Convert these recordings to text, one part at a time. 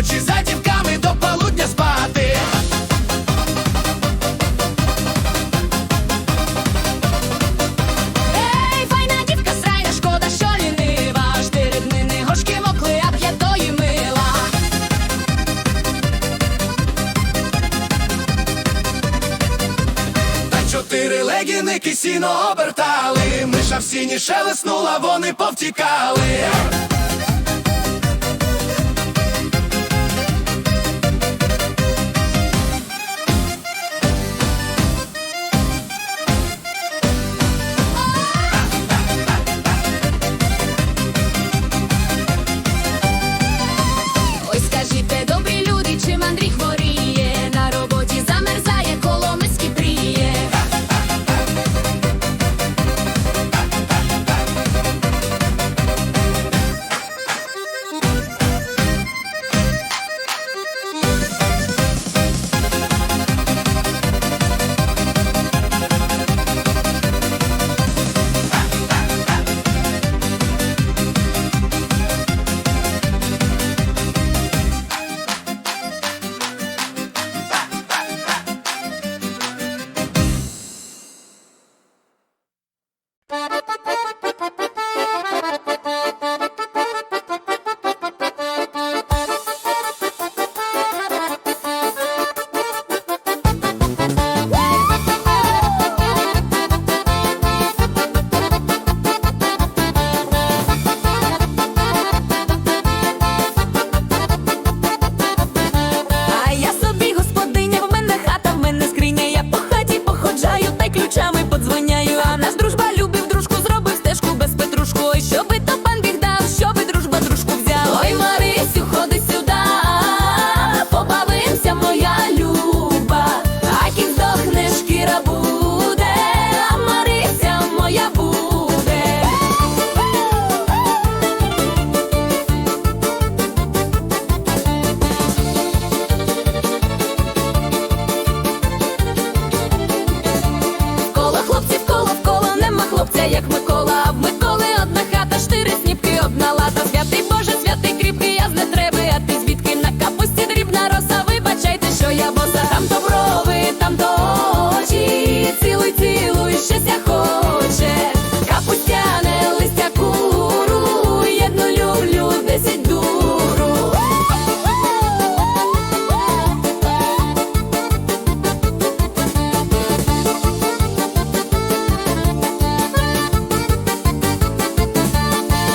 ночі за дівками до полудня спати. Ей, файна дівка, срайна, шкода, що лінива, Штири дни не гошки мокли, а мила. Та чотири легіни кисіно обертали, миша в сіні шелеснула, вони повтікали. тішиться хоче, капустяне листя куру, єдну люблю десять дуру.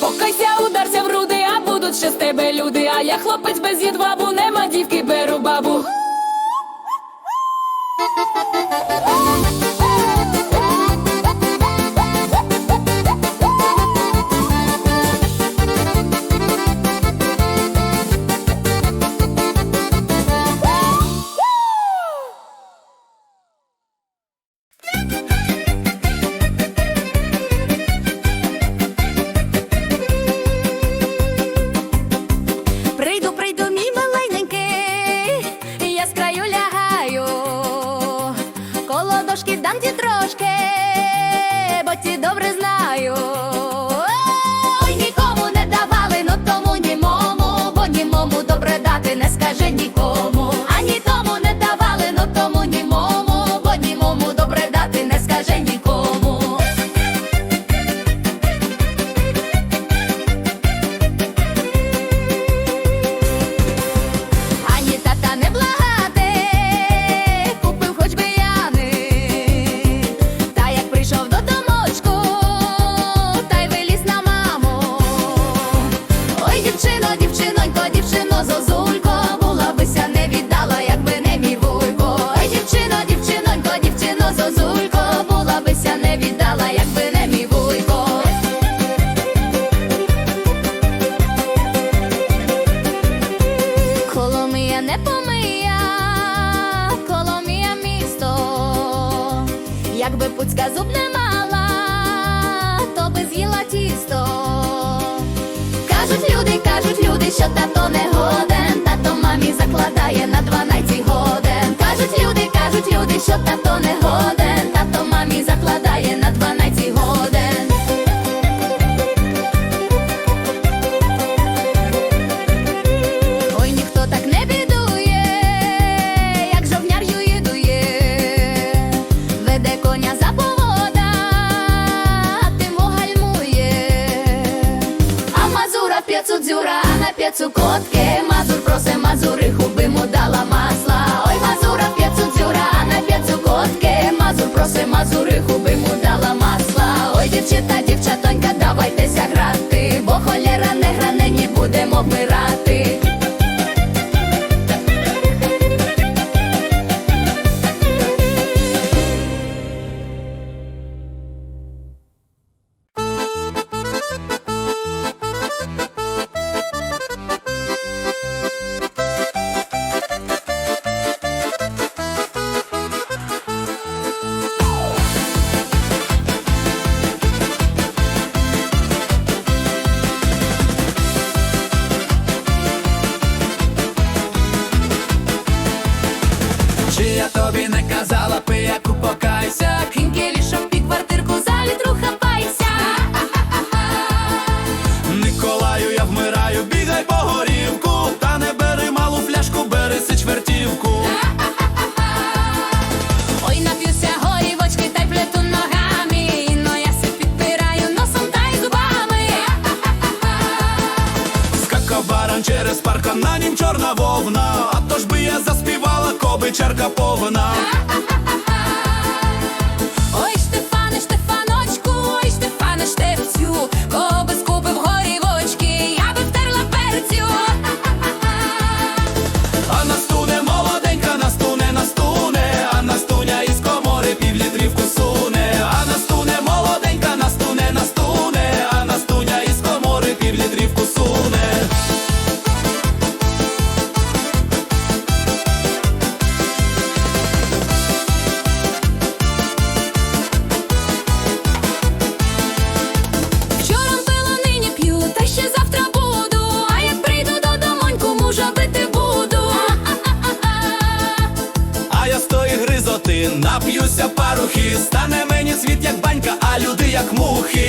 Покайся, ударся в руди, а будуть ще з тебе люди, а я хлопець без їдвабу, нема дівки, беру бабу. якби пуцька зуб не мала, то би з'їла тісто. Кажуть люди, кажуть люди, що тато не годен, тато мамі закладає на 12 годин. Кажуть люди, кажуть люди, що тато не годен. мазур котке, мазур просе мазуриху би му дала масла. Ой, мазура п'ятцю дзюра, а на п'ятцю котке, мазур просе мазури, би му дала масла. Ой, дівчата, дівчатонька, давайтеся грати, бо холєра не гране, ні будемо вмирати. як мухи.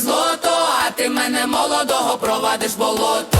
золото, а ти мене молодого провадиш болото.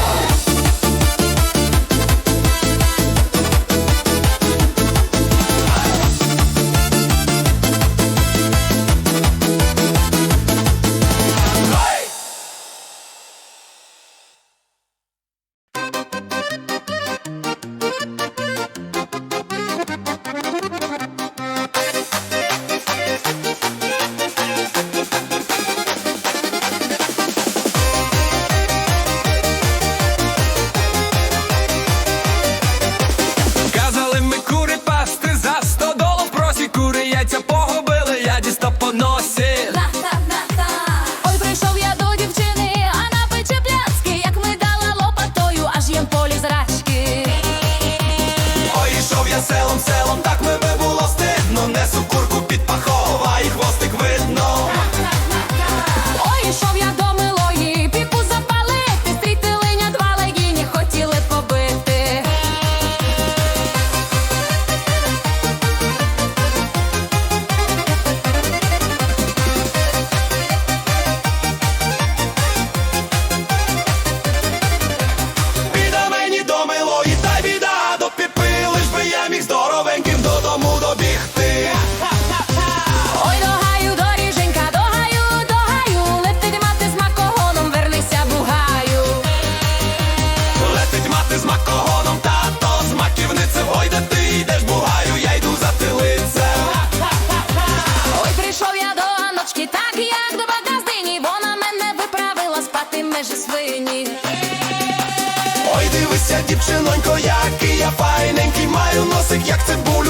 я файненький, маю носик, як цибуля